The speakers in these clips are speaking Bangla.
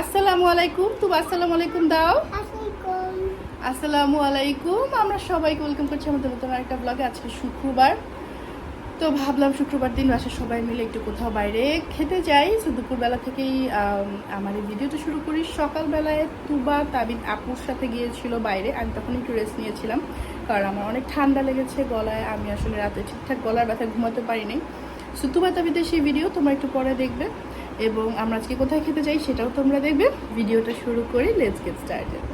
আসসালামু আলাইকুম। তুমি আসসালামু আলাইকুম দাও। আসসালামু আলাইকুম। আমরা সবাইকে ওয়েলকাম করছি আমাদের নতুন একটা ব্লগে আজকে শুক্রবার। তো ভাবলাম শুক্রবার দিন বাসা সবাই মিলে একটু কোথাও বাইরে খেতে যাই। তো দুপুরবেলা থেকেই আমার এই ভিডিওটা শুরু করি। সকালবেলায় তুবা তাবিদ আপুর সাথে গিয়েছিল বাইরে। আমি তখন একটু রেস্ট নিয়েছিলাম। কারণ আমার অনেক ঠান্ডা লেগেছে গলায়। আমি আসলে রাতে ঠিকঠাক গলার ব্যথা ঘুমাতে পারিনি। সো তুবা তাবিদের সেই ভিডিও তোমরা একটু পরে দেখবে। এবং আমরা আজকে কোথায় খেতে চাই সেটাও তোমরা দেখবে ভিডিওটা শুরু করি let's get started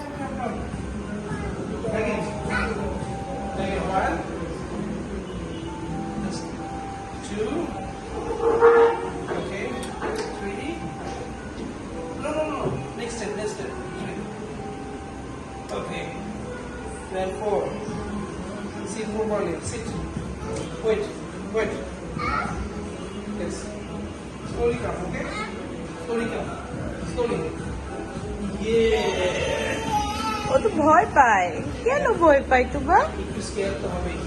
Four. See four more Sit. Wait. Wait. Yes. Slowly come, okay? Slowly come. Slowly. Yeah. ও তো ভয় পায় কেন ভয় পায় তুবা একটু স্কেল তো হবেই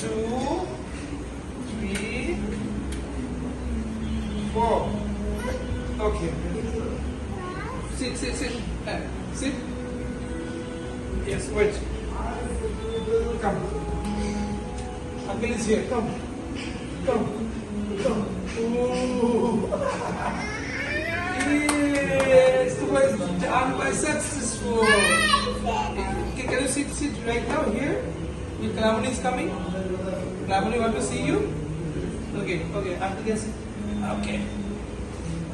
two three four okay sit sit sit sit Yes, wait. Come. Uncle is here. Come. Come. Come. Ooh. Yes, the was done by successful. Okay, can you sit, sit right now here? Your Kalamani is coming. Kalamani want to see you? Okay, okay, after this. Okay.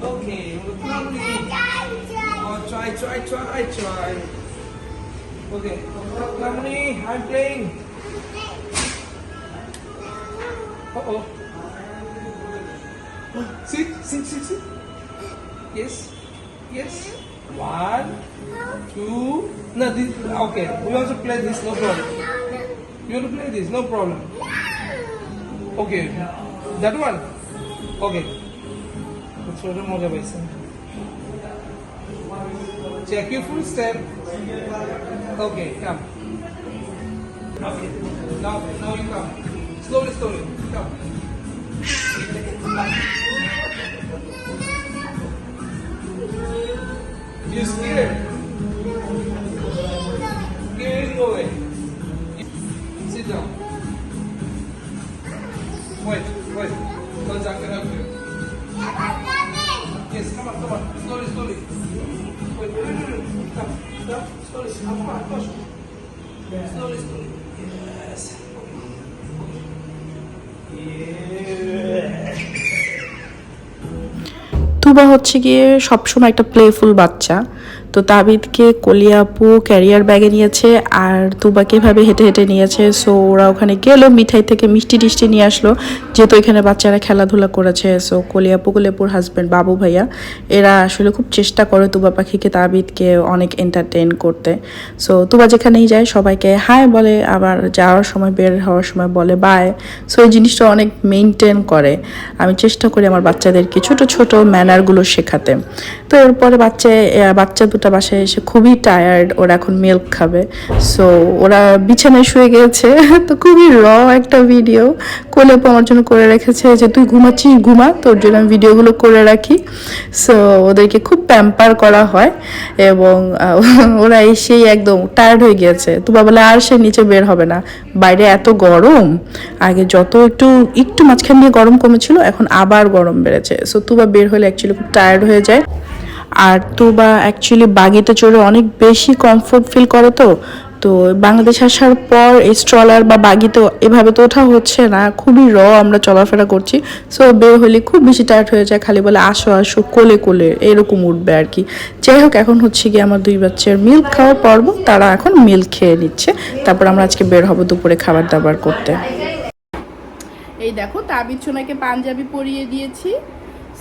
Okay, Kalamani. Oh, try, try, try, try. Okay, Kalamani, I'm playing. Uh oh. Sit, sit, sit, sit. Yes, yes. One, two. No, this. Okay, we want to play this. No problem. You want to play this? No problem. Okay, that one. Okay. ছোট মজা পাইছে check your full step okay come okay now now you come slowly slowly come you scared go away sit down wait wait I can help you Yes, come on, come on. Slowly, slowly. Wait, wait, wait, wait. Come, come, slowly. Come on, push. Slowly, slowly. Yes. Yeah. তুবা হচ্ছে গিয়ে সবসময় একটা প্লেফুল বাচ্চা। তো তাবিদকে কলিয়াপু ক্যারিয়ার ব্যাগে নিয়েছে আর তুবাকে এভাবে হেঁটে হেঁটে নিয়েছে। সো ওরা ওখানে গেলো, মিঠাই থেকে মিষ্টি টিষ্টি নিয়ে আসলো, যেহেতু এখানে বাচ্চারা খেলাধুলা করেছে। সো কলিয়াপু, কলিয়াপুর হাজব্যান্ড বাবু ভাইয়া, এরা আসলে খুব চেষ্টা করে তুবা পাখিকে, তাবিদকে অনেক এন্টারটেন করতে। সো তুবা যেখানেই যায় সবাইকে হাই বলে, আবার যাওয়ার সময়, বের হওয়ার সময় বলে বাই সো এই জিনিসটা অনেক মেনটেন করে। আমি চেষ্টা করি আমার বাচ্চাদেরকে ছোট ছোট ম্যানারগুলো শেখাতে। তো এরপরে বাচ্চা বাচ্চা দুটো বাসায় এসে খুবই টায়ার্ড ওরা এখন মিল্ক খাবে। সো ওরা বিছানায় শুয়ে গেছে। তো খুবই র একটা ভিডিও কোলে আমার জন্য করে রেখেছে যে, তুই ঘুমাচ্ছিস, ঘুমা, তোর জন্য আমি ভিডিওগুলো করে রাখি। সো ওদেরকে খুব প্যাম্পার করা হয় এবং ওরা এসেই একদম টায়ার্ড হয়ে গিয়েছে। তো বলে, আর সে নিচে বের হবে না। বাইরে এত গরম। আগে যত একটু একটু মাঝখান দিয়ে গরম কমেছিল, এখন আবার গরম বেড়েছে। সো তুবা বের হলে অ্যাকচুয়ালি খুব টায়ার্ড হয়ে যায়। আর তুবা অ্যাকচুয়ালি বাগিতে চড়ে অনেক বেশি কমফোর্ট ফিল করে তো। তো বাংলাদেশ আসার পর এই স্ট্রলার বা বাগিতে এভাবে তো ওঠা হচ্ছে না, খুবই র আমরা চলাফেরা করছি। সো বের হলে খুব বেশি টায়ার্ড হয়ে যায়, খালি বলে আসো আসো, কোলে কোলে, এরকম উঠবে আর কি। যাই হোক, এখন হচ্ছে গিয়ে আমার দুই বাচ্চার মিল্ক খাওয়ার পর্ব, তারা এখন মিল্ক খেয়ে নিচ্ছে। তারপর আমরা আজকে বের হব দুপুরে খাবার দাবার করতে। এই দেখো সোনাকে পাঞ্জাবি পরিয়ে দিয়েছি।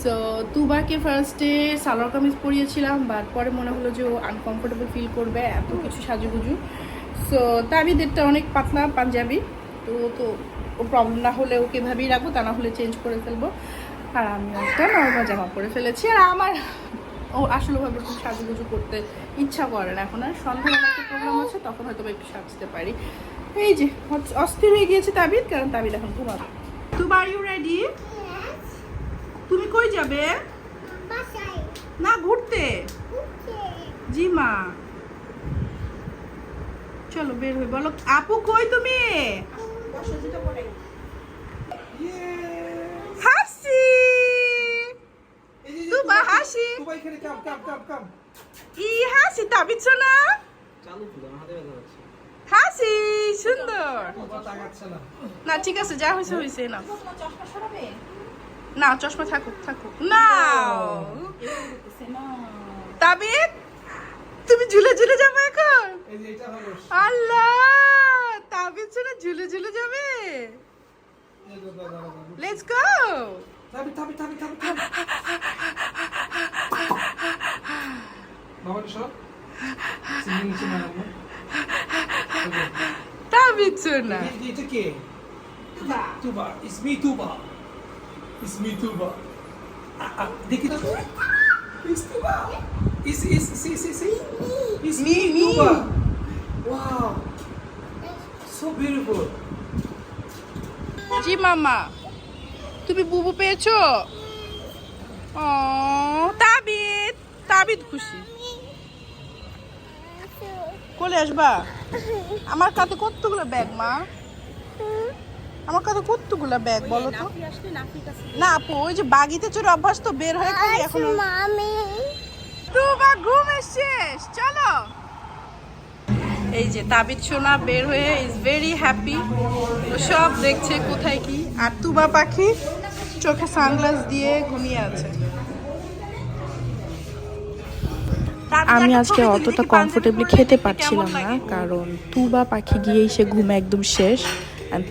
সো তুবাকে ফার্স্টে সালোয়ার কামিজ পরিয়েছিলাম বাট পরে মনে হলো যে ও আনকমফোর্টেবল ফিল করবে, এত কিছু সাজুগুজু। সো তাবিদেরটা অনেক পাতলা, পাঞ্জাবি। তো তো, ও প্রবলেম না হলে ওকে এভাবেই রাখব, তা না হলে চেঞ্জ করে ফেলব। আর আমি একটা নর্মাল জামা পরে ফেলেছি। আর আমার, ও আসলে ভাবে খুব সাজুগুজু করতে ইচ্ছা করে না এখন। আর সন্ধ্যাবেলা একটা প্রোগ্রাম আছে, তখন হয়তো একটু সাজতে পারি। এই যে, অস্থির হয়ে গিয়েছে তাবিদ কারণ তাবিদ এখন ঘুমাবে। তুবা আর ইউ রেডি তুমি কই যাবে? না ঘুরতে। জি মা। চলো বের হই বলো আপু কই তুমি? হাসি। তুবা হাসি। ই তাবিচ্ছ না হাসি সুন্দর। না। না ঠিক আছে যা হয়েছে হয়েছে না না চশমা থাকুক থাকুক। না তাবিদ তুমি ঝুলে ঝুলে যাবে এখন? আল্লাহ তাবিদ শুনে ঝুলে ঝুলে যাবে। লেটস গো তাবিদ শোনা কে Tuba. Tuba it's me Tuba. It's me Tuba আ- আ, দেখি তো ইটস তুবা ইস ইস see see see it's me Me, me. Tuba wow so beautiful জি মামা তুমি বুবু পেয়েছ ও তাবিদ তাবিদ খুশি কোলে আসবা আমার কাছে কতগুলো ব্যাগ মা আমার কাছে কতগুলো ব্যাগ বলো তো? না আপু ওই যে বাগিতে চড়ে অভ্যাস তো বের হয়ে খালি এখন তুবা ঘুম শেষ চলো। এই যে তাবিদ সোনা বের হয়ে ইজ ভেরি হ্যাপি সব দেখছে কোথায় কি। আর তুবা পাখি চোখে সানগ্লাস দিয়ে ঘুমিয়ে আছে। আমি আজকে অতটা কমফোর্টেবলি খেতে পারছিলাম না কারণ তুবা পাখি গিয়েই সে ঘুমে একদম শেষ।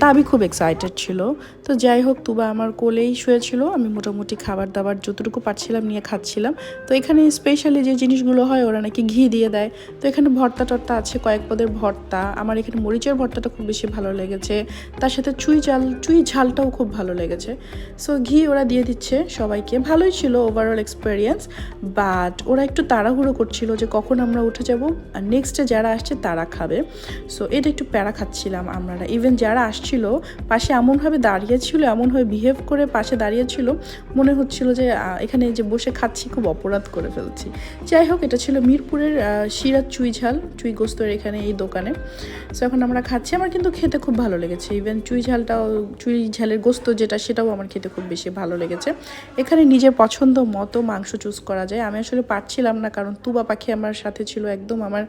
তাবি খুব এক্সাইটেড ছিল। তো যাই হোক তুবা আমার কোলেই শুয়েছিল। আমি মোটামুটি খাবার দাবার যতটুকু পারছিলাম নিয়ে খাচ্ছিলাম। তো এখানে স্পেশালি যে জিনিসগুলো হয়, ওরা নাকি ঘি দিয়ে দেয়। তো এখানে ভর্তা টর্তা আছে, কয়েক পদের ভর্তা। আমার এখানে মরিচের ভর্তাটা খুব বেশি ভালো লেগেছে। তার সাথে চুই চাল, চুই ঝালটাও খুব ভালো লেগেছে। সো ঘি ওরা দিয়ে দিচ্ছে সবাইকে। ভালোই ছিল ওভারঅল এক্সপিরিয়েন্স বাট ওরা একটু তাড়াহুড়ো করছিল যে কখন আমরা উঠে যাব। আর নেক্সটে যারা আসছে, তারা খাবে। সো এটা একটু প্যারা খাচ্ছিলাম আমরা ইভেন যারা আসছিল, পাশে এমনভাবে দাঁড়িয়েছিল এমনভাবে বিহেভ করে পাশে দাঁড়িয়েছিল মনে হচ্ছিল যে এখানে যে বসে খাচ্ছি, খুব অপরাধ করে ফেলছি। যাই হোক, এটা ছিল মিরপুরের শিরার চুই ঝাল, চুই গোস্তর এখানে এই দোকানে। সো এখন আমরা খাচ্ছি। আমার কিন্তু খেতে খুব ভালো লেগেছে। ইভেন চুই ঝালটাও, চুই ঝালের গোস্ত যেটা, সেটাও আমার খেতে খুব বেশি ভালো লেগেছে। এখানে নিজের পছন্দ মতো মাংস চুজ করা যায়। আমি আসলে পারছিলাম না, কারণ তুবা পাখি আমার সাথে ছিল, একদম আমার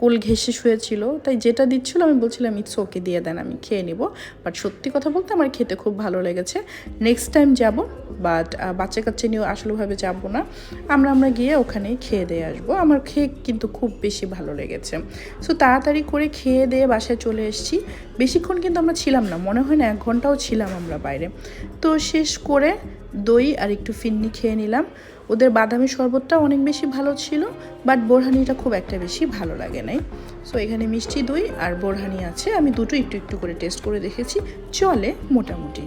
কোল ঘেসে শুয়েছিল। তাই যেটা দিচ্ছিল, আমি বলছিলাম ইটস ওকে দিয়ে দেন, আমি খেয়ে নিব। বাট সত্যি কথা বলতে আমার খেতে খুব ভালো লেগেছে। নেক্সট টাইম যাব বাট বাচ্চা কাচ্চা নিয়েও আসলেভাবে যাব না। আমরা আমরা গিয়ে ওখানেই খেয়ে দিয়ে আসব। আমার খেয়ে কিন্তু খুব বেশি ভালো লেগেছে। সো তাড়াতাড়ি করে খেয়ে দিয়ে বাসায় চলে এসেছি। বেশিক্ষণ কিন্তু আমরা ছিলাম না। মনে হয় না, এক ঘন্টাও ছিলাম আমরা বাইরে। তো শেষ করে দই আর একটু ফিন্নি খেয়ে নিলাম। ওদের বাদামি শরবতটা অনেক বেশি ভালো ছিল বাট বোরহানিটা খুব একটা বেশি ভালো লাগে নাই। সো এখানে মিষ্টি দই আর বোরহানি আছে, আমি দুটো একটু একটু করে টেস্ট করে দেখেছি, চলে মোটামুটি।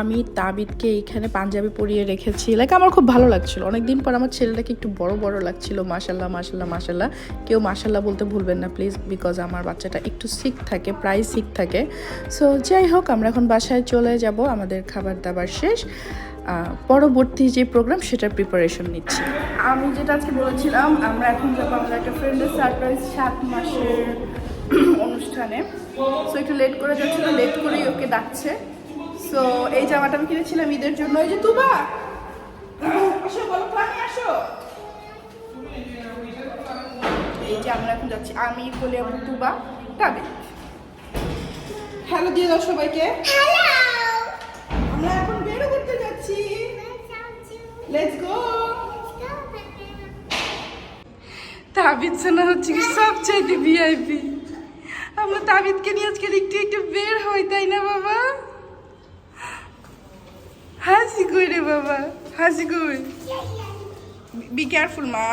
আমি তাবিদকে এইখানে পাঞ্জাবি পরিয়ে রেখেছি লাইক আমার খুব ভালো লাগছিল। অনেকদিন পর আমার ছেলেটাকে একটু বড় বড় লাগছিল, মাশাল্লাহ মাশাল্লাহ মাশাল্লাহ। কেউ মাশাল্লাহ বলতে ভুলবেন না প্লিজ বিকজ আমার বাচ্চাটা একটু সিক থাকে, প্রায় সিক থাকে। সো যাই হোক, আমরা এখন বাসায় চলে যাব, আমাদের খাবার দাবার শেষ। পরবর্তী যে প্রোগ্রাম সেটার প্রিপারেশন নিচ্ছি। আমি যেটা আজকে বলেছিলাম আমরা এখন যাব আমাদের একটা ফ্রেন্ডের সারপ্রাইজ সাত মাসের অনুষ্ঠানে। সো একটু লেট করে যাচ্ছিল লেট করেই ওকে ডাকছে। সো এই জামাটা আমি কিনেছিলাম ঈদের জন্য। এই যে তুবা! আসো বলো তো আসো! এই যে আমরা এখন যাচ্ছি। আমি বলে আমার তুবা। তাবে হ্যালো দিয়ে দাও সবাইকে। আমরা লেটস গো তাবিদ হচ্ছে কি সবচাইতে ভিআইপি আমরা তাবিদকে নিয়ে আজকে একটু একটু বের হই, তাই না বাবা? হাসি কই রে বাবা? হাসি কই? বি কেয়ারফুল মা।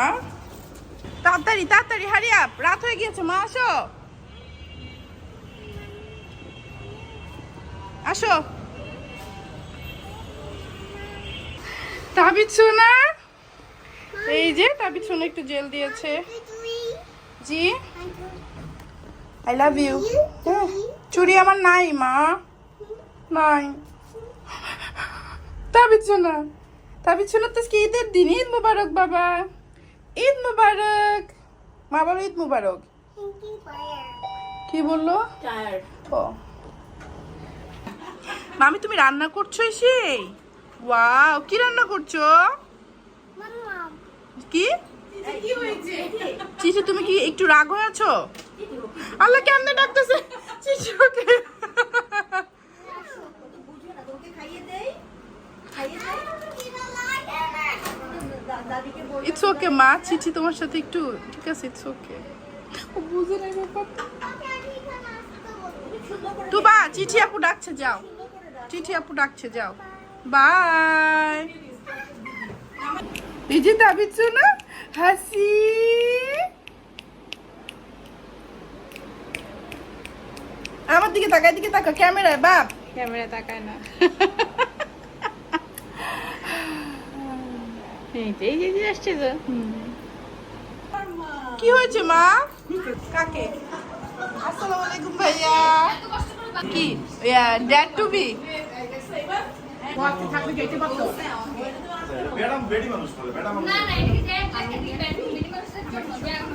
তাড়াতাড়ি তাড়াতাড়ি হারি আপ রাত হয়ে গিয়েছে, মা, আসো। আসো। তাবিদ সোনা এই যে তাবিদ সোনা একটু জেল দিয়েছে। জি? আই লাভ ইউ চুড়ি আমার নাই মা। নাই। তাবিদ সোনা তাবিদ সোনা তো আজকে ঈদের দিন? ঈদ মুবারক বাবা। ঈদ মুবারক। মা বলো ঈদ মুবারক। কি বলল? ও। মামি তুমি রান্না করছ এসে? ওয়াও কি রান্না করছ? কি? চিঠি তুমি কি একটু রাগ হয়ে আছো? আল্লাহ কেমনে ডাকতেছে? চিঠি ওকে। ইটস ওকে মা। চিঠি তোমার সাথে একটু ঠিক আছে ইটস ওকে ও বুঝে নাই ব্যাপার তুবা চিঠি আপু ডাকছে যাও। চিঠি আপু ডাকছে যাও। বাই এই যে দাবি না হাসি আমার দিকে তাকা দিকে তাকা ক্যামেরায় বাপ। ক্যামেরা তাকায় না। এই যে আসছে তো। কি হয়েছে মা? কাকে? আসসালামু আলাইকুম ভাইয়া। কি? ড্যাড টু বি ম্যাডাম বেডি মানুষ বলে ম্যাডাম না না এটাকে যে একটা দিয়ে ব্যাটমিন্টন মানুষের জন্য ব্যায়াম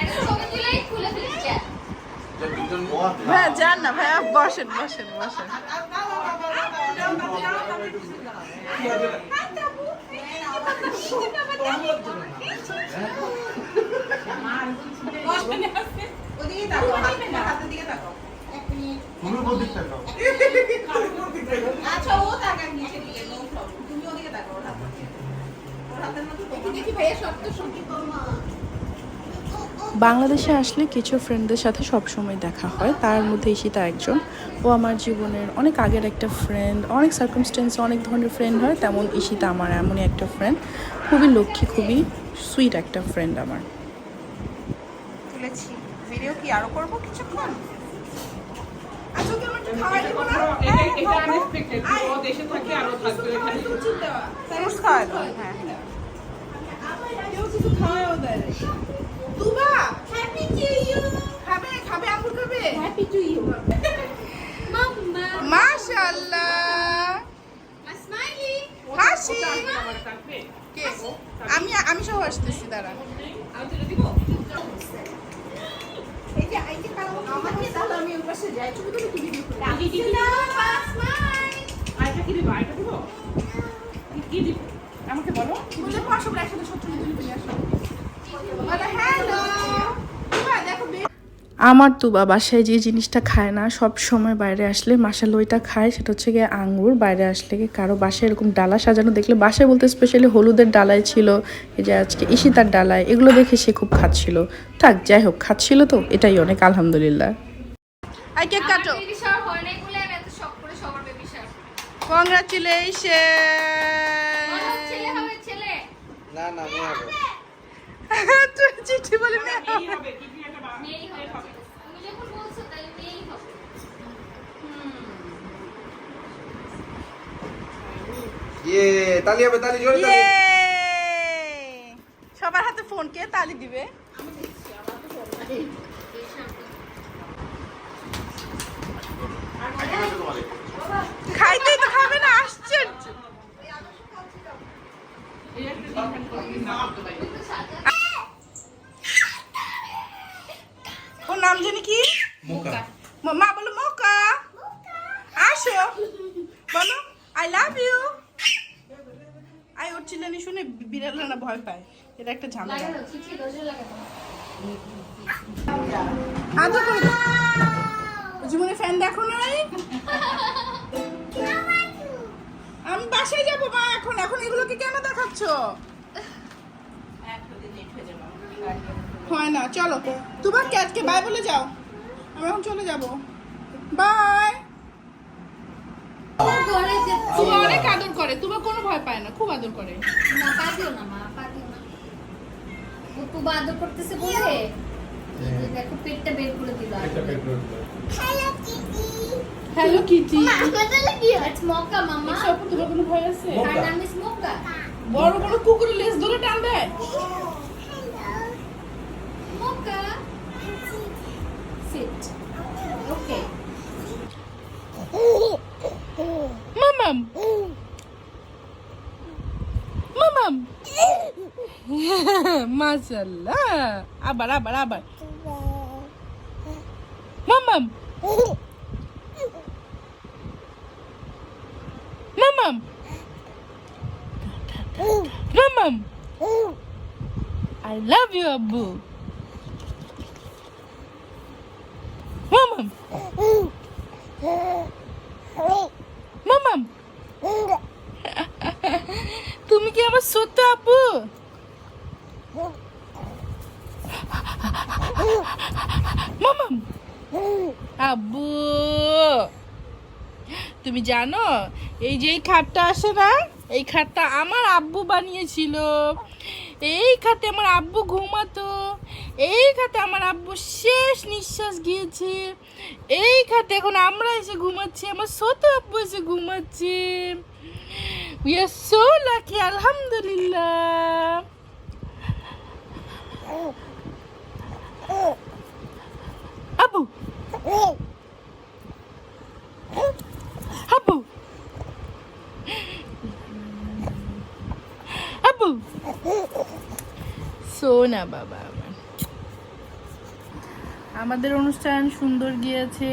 এটা ছবি তুলেই খুলে ফেলছে। ভাইয়া যান না ভাইয়া বসেন বসেন বসেন। বাংলাদেশে আসলে কিছু ফ্রেন্ডদের সাথে সব সময় দেখা হয়। তার মধ্যে ঈশিতা একজন। ও আমার জীবনের অনেক আগের একটা ফ্রেন্ড অনেক সার্কামস্টেন্সে অনেক ধরনের ফ্রেন্ড হয়। তেমন ঈশিতা আমার এমনই একটা ফ্রেন্ড খুবই লক্ষ্মী, খুবই সুইট একটা ফ্রেন্ড আমার। তুলেছি। ভিডিও কি আরও করব কিছুক্ষণ? আমি আমি সহ আসতেছি দাঁড়া আমি তুলে দিব এই যে এই যে কালো আমাকে তাহলে আমি ওই পাশে যাই তুমি তুমি কি ভিডিও করো কি কি কি স্মাইল আইটা কি দিব? আইটা দিব? কি- কি আমাকে বলো। বলে পাঁচশো একসাথে সত্তর মিলিয়ন ফেলে আসো। বলে হ্যালো। দেখো বে- আমার বাসায় যে জিনিসটা খায় না সব সময় বাইরে আসলে মাসাল ওইটা খায় সেটা হচ্ছে গিয়ে আঙ্গুর। বাইরে আসলে গিয়ে কারও বাসায় এরকম ডালা সাজানো দেখলে বাসায় বলতে স্পেশালি হলুদের ডালায় ছিল এই যে আজকে ইশিতার ডালায় এগুলো দেখে সে খুব খাচ্ছিল। থাক যাই হোক খাচ্ছিল তো এটাই অনেক আলহামদুলিল্লাহ। আই কেক কাটো। বেবি শাওয়ার হয় নাই বলে আমি এত শখ করে সবার বেবি শাওয়ার কংগ্রাচুলেশন ছেলে হবে ছেলে। চিঠি বলে না কি হবে মেয়েই হবে। তুমি যখন বলছো তাহলে মেয়েই হবে। ইয়ে তালি হবে তালি জোরে তালি। সবার হাতে ফোন কে তালি দিবে? খাইতেই তো খাবে না আশ্চর্য এই একটা ডিফারেন্ট করে না ওর নাম জানি কি? মা বলো মোকা। আসো। বলো আই লাভ ইউ আই ওর চিল্লানি শুনে বিড়ালরা না ভয় পায়। এটা একটা ঝামেলা। আদর করে। জীবনে ফ্যান দেখো নাই? আমি বাসায় যাব মা এখন। এখন এগুলোকে কেন দেখাচ্ছ? হয় না চলো। তোমার ক্যাটকে বাই বলে যাও। আমি এখন চলে যাব। বাই তুবা অনেক আদর করে। তুবা কোনো ভয় পায় না খুব আদর করে। না পা দিও না মা পা দিও না। ও তো বাদর করতেছে বলে। এই যে দেখো পেটটা বের করে দিল। হ্যালো কিটি মক্কা মামা সপু তোমার কোনো ভয় আছে? আর নাম ইস মক্কা বড় বড় কুকুরের লেজ ধরে টানবে। মক্কা সিট ওকে মামাম মামাম মাশাল্লাহ আবার আবার আবার মামাম মামাম মামাম I love you, Abu. Mamam. Mamam. তুমি কি আমার সত্য আপু মামাম আব্বু। তুমি জানো, এই যে খাটটা আসে না, এই খাটটা আমার আব্বু বানিয়েছিল। এই খাতে আমার আব্বু ঘুমাতো। এই খাতে আমার আব্বু শেষ নিঃশ্বাস গিয়েছে। এই খাতে এখন আমরা এসে ঘুমাচ্ছি, আমার ছোট আব্বু এসে ঘুমাচ্ছে। আলহামদুলিল্লাহ আব্বু আব্বু আব্বু সোনা বাবা আমাদের অনুষ্ঠান সুন্দর গিয়েছে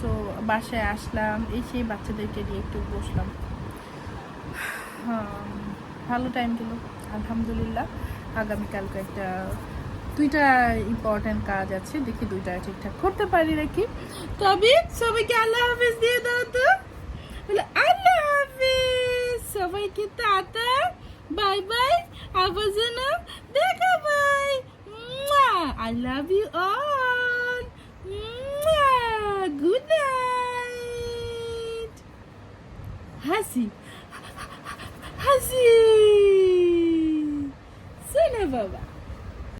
সো বাসায় আসলাম এসে বাচ্চাদেরকে নিয়ে একটু বসলাম। ভালো টাইম গেল আলহামদুলিল্লাহ। আগামীকালকে একটা, দুইটা ইম্পর্টেন্ট কাজ আছে, দেখি দুইটা ঠিকঠাক করতে পারি নাকি। তবে সবাইকে আল্লাহ হাফেজ দিয়ে দাও তো। আল্লাহ হাফিজ। সবাইকে টাটা, বাই বাই, আবার যেন দেখা I love you all. Mwah! Good night. Hasi. Hasi. Sona Baba.